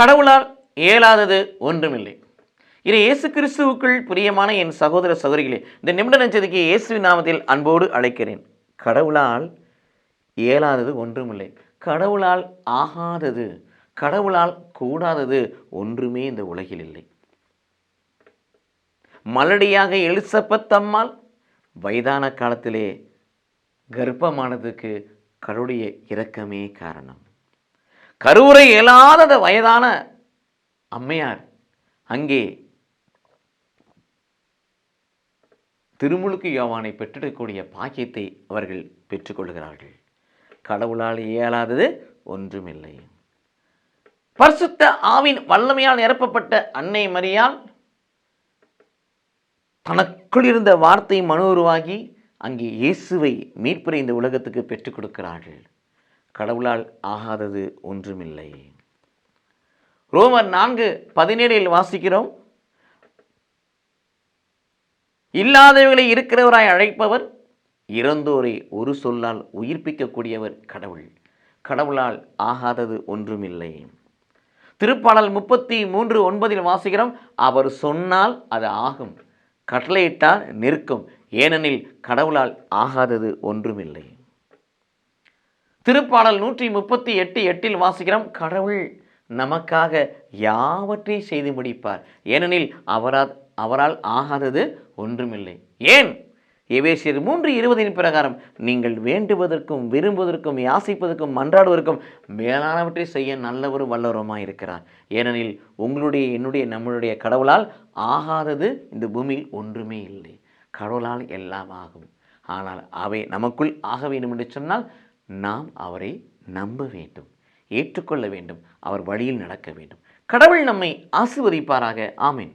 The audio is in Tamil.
கடவுளால் இயலாதது ஒன்றுமில்லை. இது இயேசு கிறிஸ்துவுக்குள் பிரியமான என் சகோதர சகோதரிகளே இந்த நிமிட நஞ்சதுக்கு இயேசுவின் நாமத்தில் அன்போடு அழைக்கிறேன். கடவுளால் இயலாதது ஒன்றுமில்லை. கடவுளால் ஆகாதது கடவுளால் கூடாதது ஒன்றுமே இந்த உலகில் இல்லை. மலடியாக எலிசபெத் வயதான காலத்திலே கர்ப்பமானதுக்கு கடவுளுடைய இரக்கமே காரணம். கருவுரை இயலாத வயதான அம்மையார். அங்கே திருமுழுக்கு யோவானை பெற்றெடுக்கக்கூடிய பாக்கியத்தை அவர்கள் பெற்றுக்கொள்கிறார்கள் கடவுளால் இயலாதது ஒன்றுமில்லை. பரிசுத்த ஆவின் வல்லமையால் நிரப்பப்பட்ட அன்னை மரியால் தனக்குள் இருந்த வார்த்தை மனு உருவாகி அங்கே இயேசுவை மீட்பரை இந்த உலகத்துக்கு பெற்றுக் கொடுக்கிறார்கள். கடவுளால் ஆகாதது ஒன்றுமில்லை. ரோமர் நான்கு பதினேழில் வாசிக்கிறோம். இல்லாதவர்களை இருக்கிறவராய் அழைப்பவர் இறந்தோரை ஒரு சொல்லால் உயிர்ப்பிக்கக்கூடியவர் கடவுள். கடவுளால் ஆகாதது ஒன்றுமில்லை. திருப்பாடல் முப்பத்தி மூன்று ஒன்பதில் வாசிக்கிறோம். அவர் சொன்னால் அது ஆகும் கட்டளையிட்டால் நிற்கும் ஏனெனில் கடவுளால் ஆகாதது ஒன்றுமில்லை. திருப்பாடல் நூற்றி முப்பத்தி எட்டு எட்டில் வாசிக்கிறோம் கடவுள் நமக்காக யாவற்றை செய்து முடிப்பார். ஏனெனில் அவரால் அவரால் ஆகாதது ஒன்றுமில்லை. ஏன்? எவேசியர் மூன்று இருபதின் பிரகாரம் நீங்கள் வேண்டுவதற்கும் விரும்புவதற்கும் யாசிப்பதற்கும் மன்றாடுவதற்கும் மேலானவற்றை செய்ய நல்லவரும் வல்லவருமாக இருக்கிறார். ஏனெனில் உங்களுடைய என்னுடைய நம்மளுடைய கடவுளால் ஆகாதது இந்த பூமியில் ஒன்றுமே இல்லை. கடவுளால் எல்லாம் ஆகும் ஆனால் அவை நமக்குள் ஆக வேண்டும் என்று சொன்னால் நாம் அவரை நம்ப வேண்டும் ஏற்றுக்கொள்ள வேண்டும் அவர் வழியில் நடக்க வேண்டும். கடவுள் நம்மை ஆசிர்வதிப்பாராக. ஆமீன்.